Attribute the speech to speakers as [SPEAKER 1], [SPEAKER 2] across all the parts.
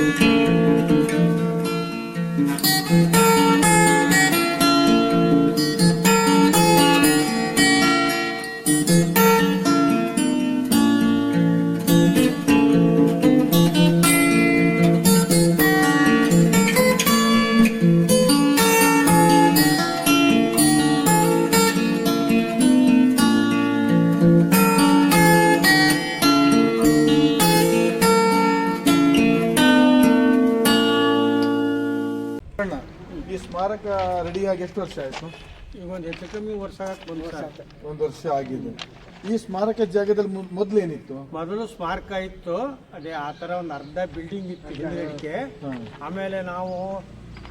[SPEAKER 1] Thank you. ಸ್ಮಾರಕ ರೆಡಿಯಾಗಿ ಎಷ್ಟು ವರ್ಷ ಆಯಿತು?
[SPEAKER 2] ಈಗ ಒಂದು ಹೆಚ್ಚು ಕಮ್ಮಿ ವರ್ಷ ಒಂದು ವರ್ಷ ಆಯ್ತು.
[SPEAKER 1] ಒಂದು ವರ್ಷ ಆಗಿದೆ. ಈ ಸ್ಮಾರಕ ಜಾಗದಲ್ಲಿ ಮೊ- ಮೊದ್ಲು ಏನಿತ್ತು
[SPEAKER 2] ಮೊದಲು ಸ್ಮಾರಕ ಇತ್ತು ಅದೇ ಆ ಥರ ಒಂದು ಅರ್ಧ ಬಿಲ್ಡಿಂಗ್ ಇತ್ತು ಹಿಂದಿನಕ್ಕೆ
[SPEAKER 1] ಹಾಂ.
[SPEAKER 2] ಆಮೇಲೆ ನಾವು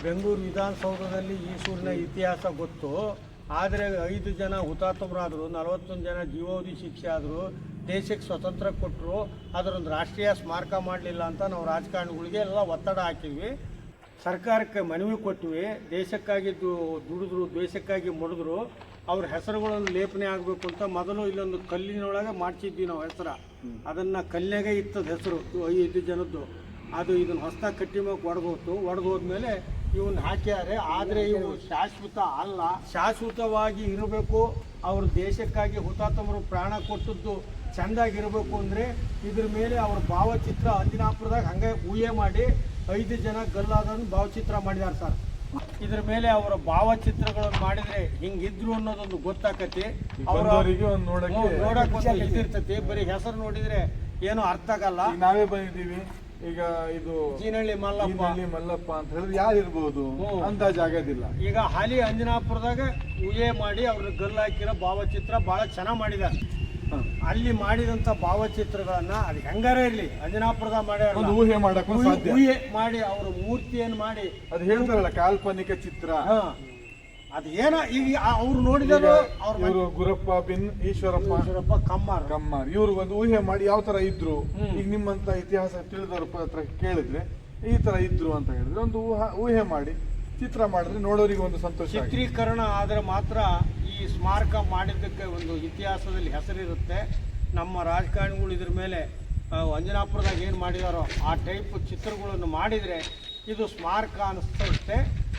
[SPEAKER 2] ಬೆಂಗಳೂರು ವಿಧಾನಸೌಧದಲ್ಲಿ ಈ ಸೂರಿನ ಇತಿಹಾಸ ಗೊತ್ತು. ಆದರೆ ಐದು ಜನ ಹುತಾತ್ಮರಾದರು ನಲವತ್ತೊಂದು ಜನ ಜೀವಾವಧಿ ಶಿಕ್ಷೆ ಆದರು ದೇಶಕ್ಕೆ ಸ್ವತಂತ್ರ ಕೊಟ್ಟರು ಅದರೊಂದು ರಾಷ್ಟ್ರೀಯ ಸ್ಮಾರಕ ಮಾಡಲಿಲ್ಲ ಅಂತ ನಾವು ರಾಜಕಾರಣಿಗಳಿಗೆ ಎಲ್ಲ ಒತ್ತಡ ಹಾಕಿದ್ವಿ. ಸರ್ಕಾರಕ್ಕೆ ಮನವಿ ಕೊಟ್ವಿ ದೇಶಕ್ಕಾಗಿ ದುಡಿದ್ರು ದ್ವೇಷಕ್ಕಾಗಿ ಮುಡಿದ್ರು ಅವ್ರ ಹೆಸರುಗಳನ್ನು ಲೇಪನೆ ಆಗಬೇಕು ಅಂತ ಮೊದಲು ಇಲ್ಲೊಂದು ಕಲ್ಲಿನೊಳಗೆ ಮಾಡಿಸಿದ್ವಿ ನಾವು ಹೆಸರ. ಅದನ್ನ ಕಲ್ಯಾಗೆ ಇತ್ತದ ಹೆಸರು ಐದು ಜನದ್ದು ಅದು ಇದನ್ನ ಹೊಸ ಕಟ್ಟಿ ಮೇಲೆ ಒಡೆದೋತು ಒಡೆದೋದ್ಮೇಲೆ ಇವನ್ನ ಹಾಕ್ಯಾರೆ. ಆದರೆ ಇವು ಶಾಶ್ವತ ಅಲ್ಲ. ಶಾಶ್ವತವಾಗಿ ಇರಬೇಕು, ಅವ್ರ ದೇಶಕ್ಕಾಗಿ ಹುತಾತ್ಮರು ಪ್ರಾಣ ಕೊಟ್ಟದ್ದು ಚೆಂದಾಗಿರಬೇಕು ಅಂದರೆ ಇದ್ರ ಮೇಲೆ ಅವ್ರ ಭಾವಚಿತ್ರ ಅಂಜನಾಪುರದಾಗ ಹಂಗೆ ಊಹೆ ಮಾಡಿ ಐದು ಜನ ಗಲ್ಲಾದನ್ನು ಭಾವಚಿತ್ರ ಮಾಡಿದ್ದಾರೆ ಸರ್. ಇದ್ರ ಮೇಲೆ ಅವರ ಭಾವಚಿತ್ರಗಳನ್ನು ಮಾಡಿದ್ರೆ ಹಿಂಗಿದ್ರು ಅನ್ನೋದೊಂದು ಗೊತ್ತಾಕತಿ ಅವರ
[SPEAKER 1] ಬಂದವರಿಗೆ ಒಂದು ನೋಡಕ್ಕೆ
[SPEAKER 2] ನೋಡಕ್ ಒಂದು ಇದಿರ್ತತಿ ಬರೀ ಹೆಸರು ನೋಡಿದ್ರೆ ಏನು ಅರ್ಥ ಆಗಲ್ಲ.
[SPEAKER 1] ನಾವೇ ಬಂದಿದ್ದೀವಿ. ಈಗ ಇದು
[SPEAKER 2] ಜೀನಹಳ್ಳಿ ಮಲ್ಲಪ್ಪ.
[SPEAKER 1] ಮಲ್ಲಪ್ಪ ಅಂತ ಹೇಳಿದ್ರೆ ಯಾರು ಇರ್ಬೋದು
[SPEAKER 2] ಜಾಗದಿಲ್ಲ
[SPEAKER 1] ಅಂದಾಜ್ ಆಗೋದಿಲ್ಲ.
[SPEAKER 2] ಈಗ ಹಾಲಿ ಅಂಜನಾಪುರದಾಗ ಊಹೆ ಮಾಡಿ ಅವ್ರ ಗಲ್ಲು ಹಾಕಿರೋ ಭಾವಚಿತ್ರ ಬಹಳ ಚೆನ್ನಾಗಿ ಮಾಡಿದ್ದಾರೆ. ಅಲ್ಲಿ ಮಾಡಿದಂತ ಭಾವಚಿತ್ರಗಳನ್ನ ಅದು ಹೆಂಗಾರ ಇರ್ಲಿ? ಅಂಜನಾಪುರದ
[SPEAKER 1] ಒಂದು ಊಹೆ ಮಾಡಕ್ ಸಾಧ್ಯ.
[SPEAKER 2] ಊಹೆ ಮಾಡಿ ಅವ್ರ ಮೂರ್ತಿಯನ್ನು ಮಾಡಿ
[SPEAKER 1] ಅದು ಹೇಳ್ತಾರಲ್ಲ ಕಾಲ್ಪನಿಕ ಚಿತ್ರ.
[SPEAKER 2] ಹಾ. ಅದು ಏನ ಈಗ ಅವ್ರು ನೋಡಿದ್ರು ಅವ್ರ
[SPEAKER 1] ಇವರು ಗುರಪ್ಪ ಬಿನ್ ಈಶ್ವರಪ್ಪ
[SPEAKER 2] ಈಶ್ವರಪ್ಪ ಕಮ್ಮಾರ್.
[SPEAKER 1] ಕಮ್ಮಾರ್. ಇವ್ರು ಒಂದು ಊಹೆ ಮಾಡಿ ಯಾವ ತರ ಇದ್ರು. ಈಗ ನಿಮ್ಮಂತ ಇತಿಹಾಸ ತಿಳಿದವ್ರ ಹತ್ರ ಕೇಳಿದ್ರೆ ಈ ತರ ಇದ್ರು ಅಂತ ಹೇಳಿದ್ರೆ ಒಂದು ಊಹ- ಊಹೆ ಮಾಡಿ. ಚಿತ್ರ ಮಾಡಿದ್ರೆ ನೋಡೋರಿಗೆ ಒಂದು ಸಂತೋಷ.
[SPEAKER 2] ಚಿತ್ರೀಕರಣ ಆದರೆ ಮಾತ್ರ ಈ ಸ್ಮಾರಕ ಮಾಡಿದ್ದಕ್ಕೆ ಒಂದು ಇತಿಹಾಸದಲ್ಲಿ ಹೆಸರಿರುತ್ತೆ. ನಮ್ಮ ರಾಜಕಾರಣಿಗಳು ಇದ್ರ ಮೇಲೆ ಅಂಜನಾಪುರದಾಗ ಏನು ಮಾಡಿದಾರೋ ಆ ಟೈಪ್ ಚಿತ್ರಗಳನ್ನು ಮಾಡಿದರೆ ಇದು ಸ್ಮಾರಕ ಅನಿಸ್ತೈತೆ.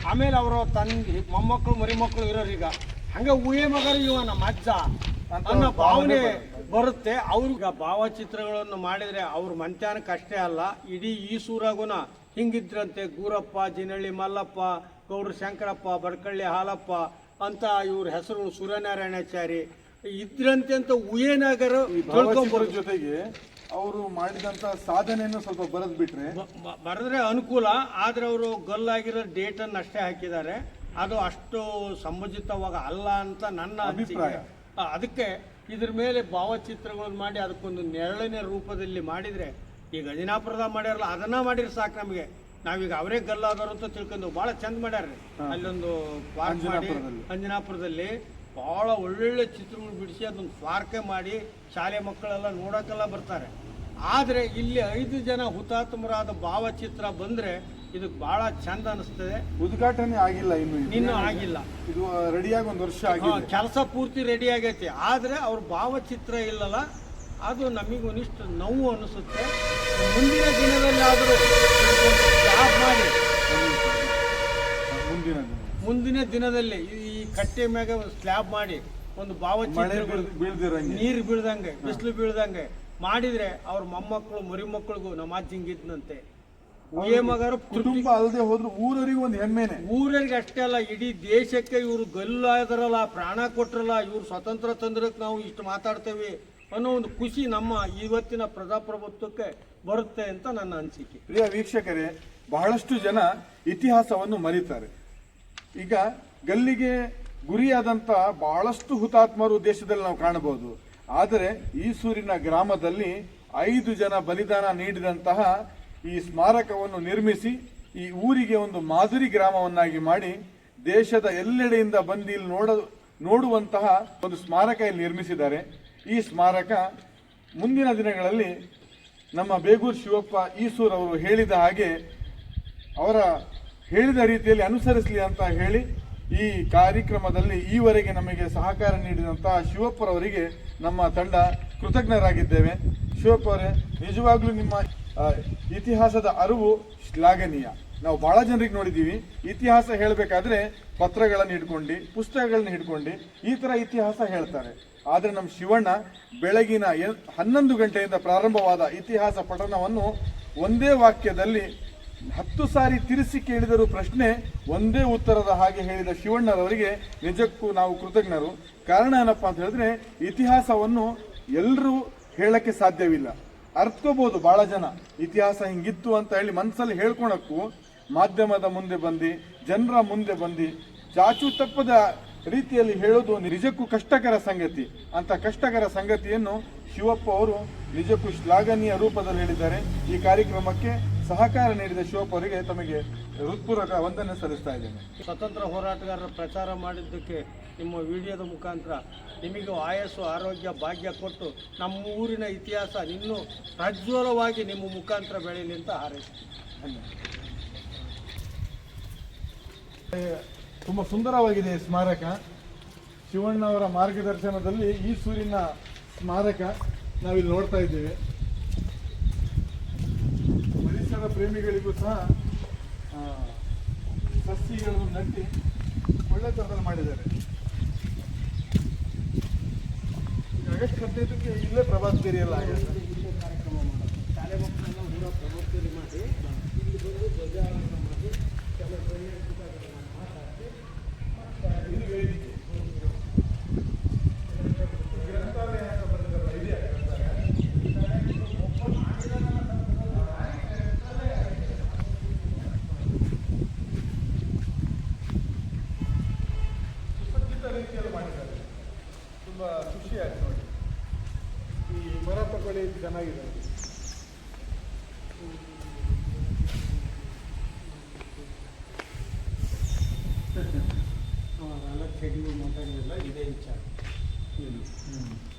[SPEAKER 2] ಆಮೇಲೆ ಅವರು ತಂದೆ ಮೊಮ್ಮಕ್ಕಳು ಮರಿಮಕ್ಕಳು ಇರೋರು ಈಗ ಹಂಗೆ ಊಹೆ ಮಗರು ಇವ ನಮ್ಮ ಅಜ್ಜ. ಅನ್ನೋ ಭಾವನೆ
[SPEAKER 1] ಭಾವನೆ
[SPEAKER 2] ಬರುತ್ತೆ. ಅವ್ರಿಗೆ ಭಾವಚಿತ್ರಗಳನ್ನು ಮಾಡಿದರೆ ಅವ್ರ ಮಂತ್ಯಾನಕ್ಕೆ ಅಷ್ಟೇ ಅಲ್ಲ ಇಡೀ ಈ ಸೂರಾಗುನ ಹಿಂಗಿದ್ರಂತೆ ಗೂರಪ್ಪ ಜಿನಳ್ಳಿ ಮಲ್ಲಪ್ಪ ಗೌಡ್ರ ಶಂಕರಪ್ಪ ಬಡ್ಕಳ್ಳಿ ಹಾಲಪ್ಪ ಅಂತ ಇವ್ರ ಹೆಸರು ಸೂರ್ಯನಾರಾಯಣಾಚಾರಿ. ಇದ್ರಂತೆ ಅಂತ ಉಯೇನಗರ
[SPEAKER 1] ತಿಳ್ಕೊಂಬರ ಜೊತೆಗೆ ಅವರು ಮಾಡಿದಂತ ಸಾಧನೆಯನ್ನು ಸ್ವಲ್ಪ ಬರೆದ್ ಬಿಟ್ರೆ?
[SPEAKER 2] ಬರೆದ್ರೆ ಅನುಕೂಲ ಆದ್ರೆ ಅವರು ಗಲ್ಲಾಗಿರೋ ಅನ್ನ ಅಷ್ಟೇ ಹಾಕಿದ್ದಾರೆ. ಅದು ಅಷ್ಟು ಸಮಜಿತವಾಗ ಅಲ್ಲ ಅಂತ ನನ್ನ
[SPEAKER 1] ಅಭಿಪ್ರಾಯ.
[SPEAKER 2] ಅದಕ್ಕೆ ಇದ್ರ ಮೇಲೆ ಭಾವಚಿತ್ರಗಳನ್ನು ಮಾಡಿ ಅದಕ್ಕೊಂದು ನೆರಳಿನ ರೂಪದಲ್ಲಿ ಮಾಡಿದ್ರೆ ಈಗ ಅಜಿನಾಪುರದ ಮಾಡ್ಯಾರಲ್ಲ ಅದನ್ನ ಮಾಡಿರಿ ಸಾಕು ನಮಗೆ. ನಾವೀಗ ಅವರೇ ಗಲ್ಲಾದವರು ಅಂತ ತಿಳ್ಕೊಂಡು ಬಹಳ ಚಂದ ಮಾಡ್ಯಾರ್ರಿ. ಅಲ್ಲೊಂದು ಪಾರ್ಕ್ ಮಾಡಿ
[SPEAKER 1] ಅಂಜನಾಪುರದಲ್ಲಿ.
[SPEAKER 2] ಬಹಳ ಭಾಳ ಒಳ್ಳೊಳ್ಳೆ ಚಿತ್ರಗಳು ಬಿಡಿಸಿ ಅದೊಂದು ಪಾರ್ಕೆ ಮಾಡಿ ಶಾಲೆ ಮಕ್ಕಳೆಲ್ಲ ನೋಡೋಕ್ಕೆಲ್ಲ ಬರ್ತಾರೆ. ಆದರೆ ಇಲ್ಲಿ ಐದು ಜನ ಹುತಾತ್ಮರಾದ ಭಾವಚಿತ್ರ ಬಂದರೆ ಇದಕ್ಕೆ ಭಾಳ ಚಂದ ಅನಿಸ್ತದೆ.
[SPEAKER 1] ಉದ್ಘಾಟನೆ ಆಗಿಲ್ಲ ಇನ್ನು.
[SPEAKER 2] ಇನ್ನೂ ಆಗಿಲ್ಲ.
[SPEAKER 1] ಇದು ರೆಡಿಯಾಗಿ ಒಂದು ವರ್ಷ
[SPEAKER 2] ಕೆಲಸ ಪೂರ್ತಿ ರೆಡಿ ಆಗೈತಿ. ಆದರೆ ಅವ್ರ ಭಾವಚಿತ್ರ ಇಲ್ಲಲ್ಲ ಅದು ನಮಗೆ ಒಂದಿಷ್ಟು ನೋವು ಅನಿಸುತ್ತೆ. ಮುಂದಿನ ದಿನದಲ್ಲಿ ಆದರೂ ಜಾಬ್ ಮಾಡಿ.
[SPEAKER 1] ಮುಂದಿನ ದಿನ.
[SPEAKER 2] ಮುಂದಿನ ದಿನದಲ್ಲಿ ಈ ಕಟ್ಟೆ ಮ್ಯಾಗ ಒಂದು ಸ್ಲ್ಯಾಬ್ ಮಾಡಿ ಒಂದು
[SPEAKER 1] ಭಾವ
[SPEAKER 2] ಭಾವಚಿತ್ರ ನೀರು ಬೀಳ್ದಂಗೆ ಬಿಸಿಲು ಬೀಳ್ದಂಗೆ ಮಾಡಿದ್ರೆ ಅವ್ರ ಮೊಮ್ಮಕ್ಕಳು ಮರಿಮಕ್ಕಳಿಗೂ ನಮ್ಮ ಅಜ್ಜಿ ಹಿಂಗಿದ್ನಂತೆ. ಉಯೇ ಮಗರು
[SPEAKER 1] ಕುಟುಂಬ ಅಲ್ಲದೆ ಹೋದ್ರು ಊರವರಿಗೂ ಒಂದು ಹೆಮ್ಮೆನೆ.
[SPEAKER 2] ಊರರಿಗೆ ಅಷ್ಟೇ ಅಲ್ಲ ಇಡೀ ದೇಶಕ್ಕೆ ಇವರು ಗಲ್ಲಾದರಲ್ಲ ಪ್ರಾಣ ಕೊಟ್ರಲ್ಲ ಇವ್ರು ಸ್ವತಂತ್ರ ತಂದ್ರಕ್ಕೆ ನಾವು ಇಷ್ಟು ಮಾತಾಡ್ತೇವೆ. ಅನ್ನೋ ಒಂದು ಖುಷಿ ನಮ್ಮ ಇವತ್ತಿನ ಪ್ರಜಾಪ್ರಭುತ್ವಕ್ಕೆ ಬರುತ್ತೆ ಅಂತ ನನ್ನ ಅನಿಸಿಕೆ.
[SPEAKER 1] ಪ್ರಿಯ ವೀಕ್ಷಕರೇ, ಬಹಳಷ್ಟು ಜನ ಇತಿಹಾಸವನ್ನು ಮರೀತಾರೆ. ಈಗ ಗಲ್ಲಿಗೆ ಗುರಿಯಾದಂತ ಬಹಳಷ್ಟು ಹುತಾತ್ಮರು ದೇಶದಲ್ಲಿ ನಾವು ಕಾಣಬಹುದು. ಆದರೆ ಈಸೂರಿನ ಗ್ರಾಮದಲ್ಲಿ ಐದು ಜನ ಬಲಿದಾನ ನೀಡಿದಂತಹ ಈ ಸ್ಮಾರಕವನ್ನು ನಿರ್ಮಿಸಿ, ಈ ಊರಿಗೆ ಒಂದು ಮಾದರಿ ಗ್ರಾಮವನ್ನಾಗಿ ಮಾಡಿ, ದೇಶದ ಎಲ್ಲೆಡೆಯಿಂದ ಬಂದು ಇಲ್ಲಿ ನೋಡ, ನೋಡುವಂತಹ ಒಂದು ಸ್ಮಾರಕ ಇಲ್ಲಿ ನಿರ್ಮಿಸಿದ್ದಾರೆ. ಈ ಸ್ಮಾರಕ ಮುಂದಿನ ದಿನಗಳಲ್ಲಿ ನಮ್ಮ ಬೇಗೂರು ಶಿವಪ್ಪ ಈಸೂರ್ ಅವರು ಹೇಳಿದ ಹಾಗೆ ಅವರ ಹೇಳಿದ ರೀತಿಯಲ್ಲಿ ಅನುಸರಿಸಲಿ ಅಂತ ಹೇಳಿ ಈ ಕಾರ್ಯಕ್ರಮದಲ್ಲಿ ಈವರೆಗೆ ನಮಗೆ ಸಹಕಾರ ನೀಡಿದಂತಹ ಶಿವಪ್ಪರವರಿಗೆ ನಮ್ಮ ತಂಡ ಕೃತಜ್ಞರಾಗಿದ್ದೇವೆ. ಶಿವಪ್ಪ ಅವರೇ ನಿಜವಾಗ್ಲೂ ನಿಮ್ಮ ಇತಿಹಾಸದ ಅರಿವು ಶ್ಲಾಘನೀಯ. ನಾವು ಬಹಳ ಜನರಿಗೆ ನೋಡಿದ್ದೀವಿ. ಇತಿಹಾಸ ಹೇಳಬೇಕಾದ್ರೆ ಪತ್ರಗಳನ್ನು ಹಿಡ್ಕೊಂಡು, ಪುಸ್ತಕಗಳನ್ನ ಹಿಡ್ಕೊಂಡು ಈ ತರ ಇತಿಹಾಸ ಹೇಳ್ತಾರೆ. ಆದರೆ ನಮ್ಮ ಶಿವಣ್ಣ ಬೆಳಗಿನ ಎ- ಹನ್ನೊಂದು ಗಂಟೆಯಿಂದ ಪ್ರಾರಂಭವಾದ ಇತಿಹಾಸ ಪಠನವನ್ನು ಒಂದೇ ವಾಕ್ಯದಲ್ಲಿ ಹತ್ತು ಸಾರಿ ತಿರುಸಿ ಕೇಳಿದರೂ ಪ್ರಶ್ನೆ ಒಂದೇ ಉತ್ತರದ ಹಾಗೆ ಹೇಳಿದ ಶಿವಣ್ಣರವರಿಗೆ ನಿಜಕ್ಕೂ ನಾವು ಕೃತಜ್ಞರು. ಕಾರಣ ಏನಪ್ಪಾ ಅಂತ ಹೇಳಿದ್ರೆ ಇತಿಹಾಸವನ್ನು ಎಲ್ಲರೂ ಹೇಳಕ್ಕೆ ಸಾಧ್ಯವಿಲ್ಲ. ಅರ್ಥಕೋಬಹುದು ಬಹಳ ಜನ. ಇತಿಹಾಸ ಹಿಂಗಿತ್ತು ಅಂತ ಹೇಳಿ ಮನಸ್ಸಲ್ಲಿ ಹೇಳ್ಕೊಳಕ್ಕೂ ಮಾಧ್ಯಮದ ಮುಂದೆ ಬಂದು, ಜನರ ಮುಂದೆ ಬಂದು, ಚಾಚು ತಪ್ಪದ ರೀತಿಯಲ್ಲಿ ಹೇಳೋದು ನಿಜಕ್ಕೂ ಕಷ್ಟಕರ ಸಂಗತಿ. ಅಂತ ಕಷ್ಟಕರ ಸಂಗತಿಯನ್ನು ಶಿವಪ್ಪ ಅವರು ನಿಜಕ್ಕೂ ಶ್ಲಾಘನೀಯ ರೂಪದಲ್ಲಿ ಹೇಳಿದ್ದಾರೆ. ಈ ಕಾರ್ಯಕ್ರಮಕ್ಕೆ ಸಹಕಾರ ನೀಡಿದ ಶಿವಪ್ಪ ಅವರಿಗೆ ತಮಗೆ ಹೃತ್ಪೂರ್ವಕ ವಂದನೆ ಸಲ್ಲಿಸ್ತಾ ಇದ್ದೇನೆ.
[SPEAKER 2] ಸ್ವತಂತ್ರ ಹೋರಾಟಗಾರರ ಪ್ರಚಾರ ಮಾಡಿದ್ದಕ್ಕೆ ನಿಮ್ಮ ವಿಡಿಯೋದ ಮುಖಾಂತರ ನಿಮಗೂ ಆಯಸ್ಸು ಆರೋಗ್ಯ ಭಾಗ್ಯ ಕೊಟ್ಟು ನಮ್ಮ ಊರಿನ ಇತಿಹಾಸ ಇನ್ನೂ ಪ್ರಜ್ವಲವಾಗಿ ನಿಮ್ಮ ಮುಖಾಂತರ ಬೆಳೆಯಲಿ ಅಂತ ಹಾರೈಸ್ತೀನಿ.
[SPEAKER 1] ತುಂಬ ಸುಂದರವಾಗಿದೆ ಸ್ಮಾರಕ. ಶಿವಣ್ಣವರ ಮಾರ್ಗದರ್ಶನದಲ್ಲಿ ಈ ಸೂರಿನ ಸ್ಮಾರಕ ನಾವಿಲ್ಲಿ ನೋಡ್ತಾ ಇದ್ದೇವೆ. ಪರಿಸರ ಪ್ರೇಮಿಗಳಿಗೂ ಸಹ ಸಸ್ಯಗಳನ್ನು ನಟ್ಟಿ ಒಳ್ಳೆ ಥರದಲ್ಲಿ ಮಾಡಿದ್ದಾರೆ. ಆಗಸ್ಟ್ ಹದಿನೈದಕ್ಕೆ ಇಲ್ಲೇ ಪ್ರಭಾತ ಬೇರಿಯಲ್ಲ ಆಗಿದೆ.
[SPEAKER 2] ಕಾರ್ಯಕ್ರಮ ಮಾಡೋದು ಶಾಲೆ ಊರ ಮಾಡಿ, ಇಲ್ಲಿ ಬಂದು ಧ್ವಜಾರೋಹಣ ಮಾಡಿ, ಕೆಲವು
[SPEAKER 1] ಇದು ವೇದಿಕೆ ರೀತಿಯಲ್ಲಿ ಮಾಡಿದ್ದಾರೆ ತುಂಬ ಖುಷಿ ಆಯ್ತು ನೋಡಿ ಈ ಮರ ತಗೊಳ್ಳಿ ಚೆನ್ನಾಗಿದೆ.
[SPEAKER 2] ಚೆಡಿಗಳು ಮಾತಾಡಿಲ್ಲ ಇದೇ ವಿಚಾರ. ಮಾಡಲಿ